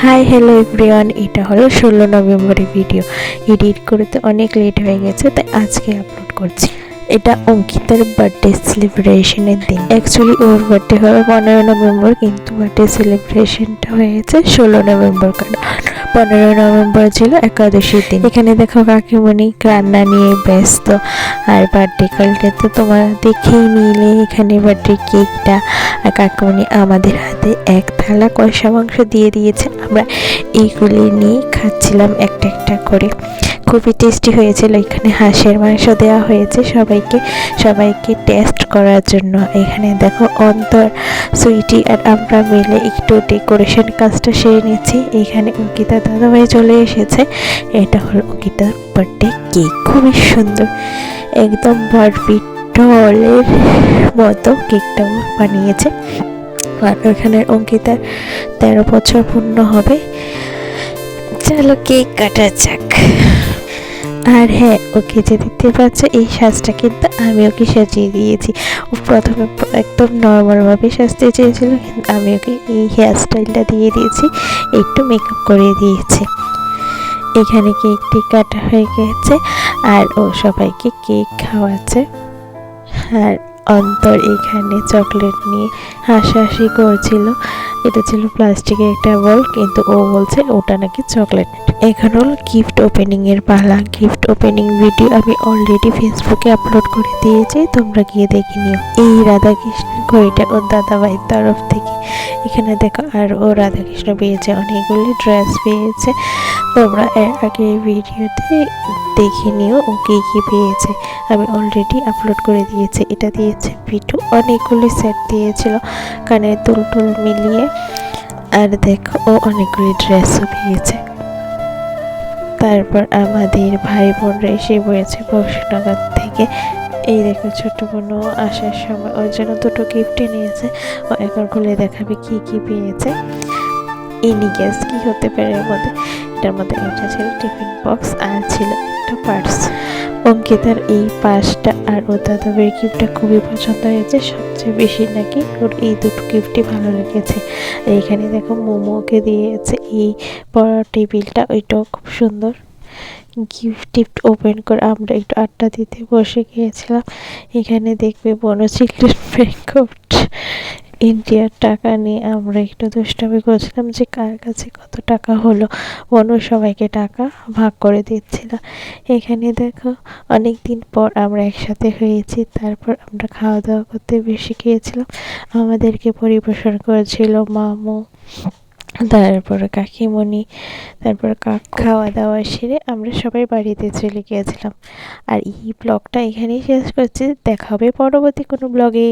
Hi hello everyone এটা হলো ষোলো নভেম্বরের ভিডিও এডিট করতে অনেক লেট হয়ে গেছে, তাই আজকে আপলোড করছি। এটা অঙ্কিতার বার্থডে সেলিব্রেশনের দিন। অ্যাকচুয়ালি ওর বার্থডে হবে পনেরো নভেম্বর, কিন্তু বার্থডে সেলিব্রেশনটা হয়েছে ষোলো নভেম্বর কারণ পনেরো নভেম্বর ছিল একাদশীর দিন। এখানে দেখো কাকিমণি রান্না নিয়ে ব্যস্ত, আর বার্থডে কালটা তো তোমরা দেখেই নিলে, এখানে বার্থডে কেকটা আর কাকিমণি আমাদের হাতে এক থালা কষা মাংস দিয়ে দিয়েছে। আমরা এইগুলি নিয়ে খাচ্ছিলাম একটা একটা করে। খুবই টেস্টি হয়েছিল। এখানে হাঁসের মাংস দেওয়া হয়েছে সবাইকে। সবাইকে টেস্ট করার জন্য। এখানে দেখো অন্তর, সুইটি আর আমরা মিলে একটু ডেকোরেশন কাজটা সেরে নিচ্ছি। এখানে অঙ্কিতা দাদাভাই চলে এসেছে। এটা হলো অঙ্কিতার বার্থডে কেক খুবই সুন্দর। একদম বারবি ডলের মতো কেকটাও বানিয়েছে। আর ওখানে অঙ্কিতার তেরো বছর পূর্ণ হবে। চলো কেক কাটা যাক। আর হ্যাঁ ওকে যে দেখতে পাচ্ছ, এই সাজটা কিন্তু আমি ওকে সাজিয়ে দিয়েছি। ও প্রথমে একদম নর্মালভাবে সাজতে চেয়েছিল, কিন্তু আমি ওকে এই হেয়ার স্টাইলটা দিয়ে দিয়েছি, একটু মেকআপ করে দিয়েছি। এখানে কেকটি কাটা হয়ে গেছে, আর ও সবাইকে কেক খাওয়াচ্ছে। আর অন্তর এখানে চকলেট নিয়ে হাসাহাসি করছিল। এটা ছিল প্লাস্টিকের একটা বল, কিন্তু ও বলছে ওটা নাকি চকলেট। এখন হল গিফট ওপেনিং এর পালা। গিফট ওপেনিং ভিডিও আমি অলরেডি ফেসবুকে আপলোড করে দিয়েছি, তোমরা গিয়ে দেখে নিও। এই রাধাকৃষ্ণ ঘড়িটা ওর দাদাভাইয়ের তরফ থেকে। এখানে দেখো, আর ও রাধাকৃষ্ণ পেয়েছে অনেকগুলি ড্রেস পেয়েছে। তোমরা এর আগে ভিডিওতে দেখে নিও ও কী কী পেয়েছে। আমি অলরেডি আপলোড করে দিয়েছি। এটা দিয়েছে পিটু অনেকগুলি সেট দিয়েছিল। কানের দুল টুল মিলিয়ে। আর দেখো, ও অনেকগুলি ড্রেসও পেয়েছে তারপর আমাদের ভাই বোনরা এসে পড়েছে বক্সনগর থেকে, এই দেখো ছোট বোনও আসার সময় ওর জন্য দুটো গিফটই নিয়েছে ও এখন খুলে দেখাবে কি কি পেয়েছে। ইনি গ্যাস কি হতে পারে এর মধ্যে? এটার মধ্যে একটা ছিল টিফিন বক্স আর ছিল একটা পার্স অঙ্কিতার এই পাশটা আর ও দাদাবের গিফটটা খুবই পছন্দ হয়েছে। সবচেয়ে বেশি নাকি ওর এই দুটো গিফটই ভালো লেগেছে। এখানে দেখো মোমোকে দিয়েছে। এই বড় টেবিলটা ওইটাও খুব সুন্দর। গিফট টিফট ওপেন করে আমরা একটু আড্ডা দিতে বসে গিয়েছিলাম। এখানে দেখবে বনো চিলড্রেন ব্যাংকট ইন্ডিয়ার টাকা নিয়ে আমরা একটু দুষ্টামি করছিলাম যে কার কাছে কত টাকা হলো। বনু সবাইকে টাকা ভাগ করে দিচ্ছিল। এখানে দেখো অনেক দিন পর আমরা একসাথে হয়েছি, তারপর আমরা খাওয়া দাওয়া করতে বেশি গিয়েছিলাম আমাদেরকে পরিবেশন করেছিল মামু, তারপর কাকিমণি, তারপর কাক খাওয়া দাওয়া সেরে আমরা সবাই বাড়িতে চলে গিয়েছিলাম। আর এই ব্লগটা এখানেই শেষ করছি। দেখা হবে পরবর্তী কোনো ব্লগে।